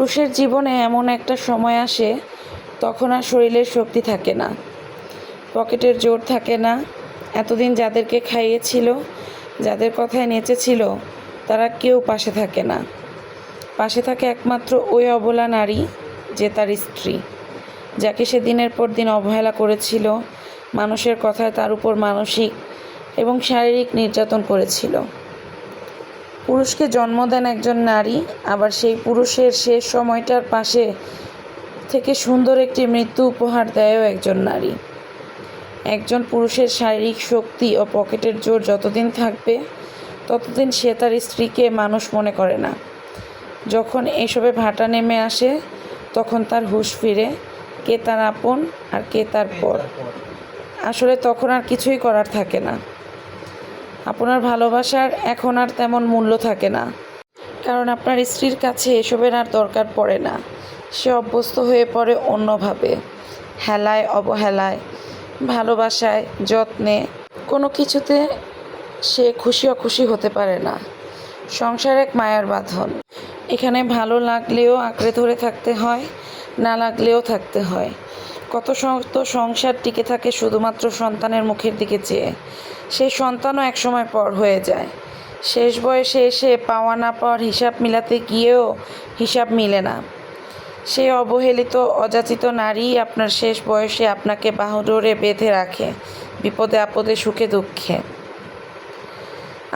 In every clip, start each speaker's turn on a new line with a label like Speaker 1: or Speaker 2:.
Speaker 1: পুরুষের জীবনে এমন একটা সময় আসে, তখন আর শরীরের শক্তি থাকে না। পকেটের জোর থাকে না। এতদিন যাদেরকে খাইয়েছিল, যাদের কথায় নেচেছিল, তারা কেউ পাশে থাকে না। পাশে থাকে একমাত্র ওই অবলা নারী, যে তার স্ত্রী, যাকে সে দিনের পর দিন অবহেলা করেছিল, মানুষের কথায় তার উপর মানসিক এবং শারীরিক নির্যাতন করেছিল। পুরুষকে জন্ম দেন একজন নারী, আবার সেই পুরুষের শেষ সময়টার পাশে থেকে সুন্দর একটি মৃত্যু উপহার দেয়ও একজন নারী। একজন পুরুষের শারীরিক শক্তি ও পকেটের জোর যতদিন থাকবে, ততদিন সে তার স্ত্রীকে মানুষ মনে করে না। যখন এসবে ভাটা নেমে আসে, তখন তার হুঁশ ফিরে, কে তার আপন আর কে তার পর। আসলে তখন আর কিছুই করার থাকে না। আপনার ভালোবাসার এখন আর তেমন মূল্য থাকে না। কারণ আপনার স্ত্রীর কাছে এসবের আর দরকার পড়ে না। সে অভ্যস্ত হয়ে পড়ে অন্যভাবে। হেলায়, অবহেলায়, ভালোবাসায়, যত্নে, কোনো কিছুতে সে খুশি অখুশি হতে পারে না। সংসার এক মায়ার বাঁধন। এখানে ভালো লাগলেও আঁকড়ে ধরে থাকতে হয়, না লাগলেও থাকতে হয়। কত শত সংসার টিকে থাকে শুধুমাত্র সন্তানের মুখের দিকে চেয়ে। সেই সন্তানও একসময় পর হয়ে যায়। শেষ বয়সে এসে পাওয়া না পাওয়ার হিসাব মিলাতে গিয়েও হিসাব মিলে না। সেই অবহেলিত, অযাচিত নারী আপনার শেষ বয়সে আপনাকে বাহুডোরে বেঁধে রাখে, বিপদে আপদে সুখে দুঃখে।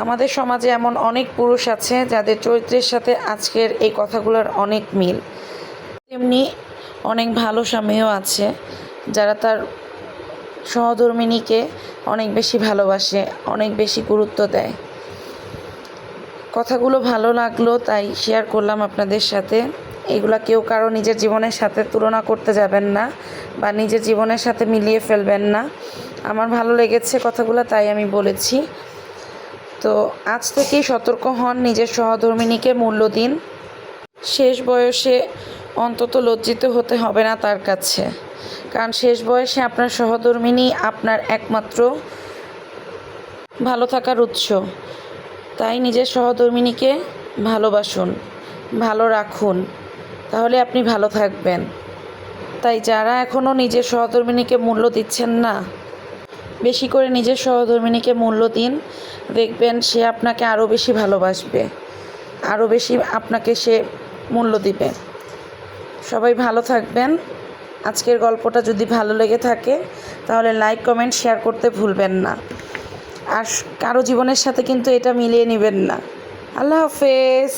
Speaker 1: আমাদের সমাজে এমন অনেক পুরুষ আছে যাদের চরিত্রের সাথে আজকের এই কথাগুলোর অনেক মিল। তেমনি অনেক ভালো স্বামীও আছে, যারা তার সহধর্মিণীকে অনেক বেশি ভালোবাসে, অনেক বেশি গুরুত্ব দেয়। কথাগুলো ভালো লাগল, তাই শেয়ার করলাম আপনাদের সাথে। এগুলা কেউ কারও নিজের জীবনের সাথে তুলনা করতে যাবেন না, বা নিজের জীবনের সাথে মিলিয়ে ফেলবেন না। আমার ভালো লেগেছে কথাগুলো, তাই আমি বলেছি। তো আজ থেকেই সতর্ক হন নিজের সহধর্মিণীকে মূল্য দিন। শেষ বয়সে অন্তত লজ্জিত হতে হবে না তার কাছে। কারণ শেষ বয়সে আপনার সহধর্মিণী আপনার একমাত্র ভালো থাকার উৎস। তাই নিজের সহধর্মিণীকে ভালোবাসুন, ভালো রাখুন, তাহলে আপনি ভালো থাকবেন। তাই যারা এখনও নিজের সহধর্মিণীকে মূল্য দিচ্ছেন না, বেশি করে নিজের সহধর্মিণীকে মূল্য দিন, দেখবেন সে আপনাকে আরও বেশি ভালোবাসবে আরও বেশি আপনাকে সে মূল্য দিবে। সবাই ভালো থাকবেন। আজকের গল্পটা যদি ভালো লেগে থাকে, তাহলে লাইক কমেন্ট শেয়ার করতে ভুলবেন না। আর কারও জীবনের সাথে কিন্তু এটা মিলিয়ে নেবেন না। আল্লাহ হাফেজ।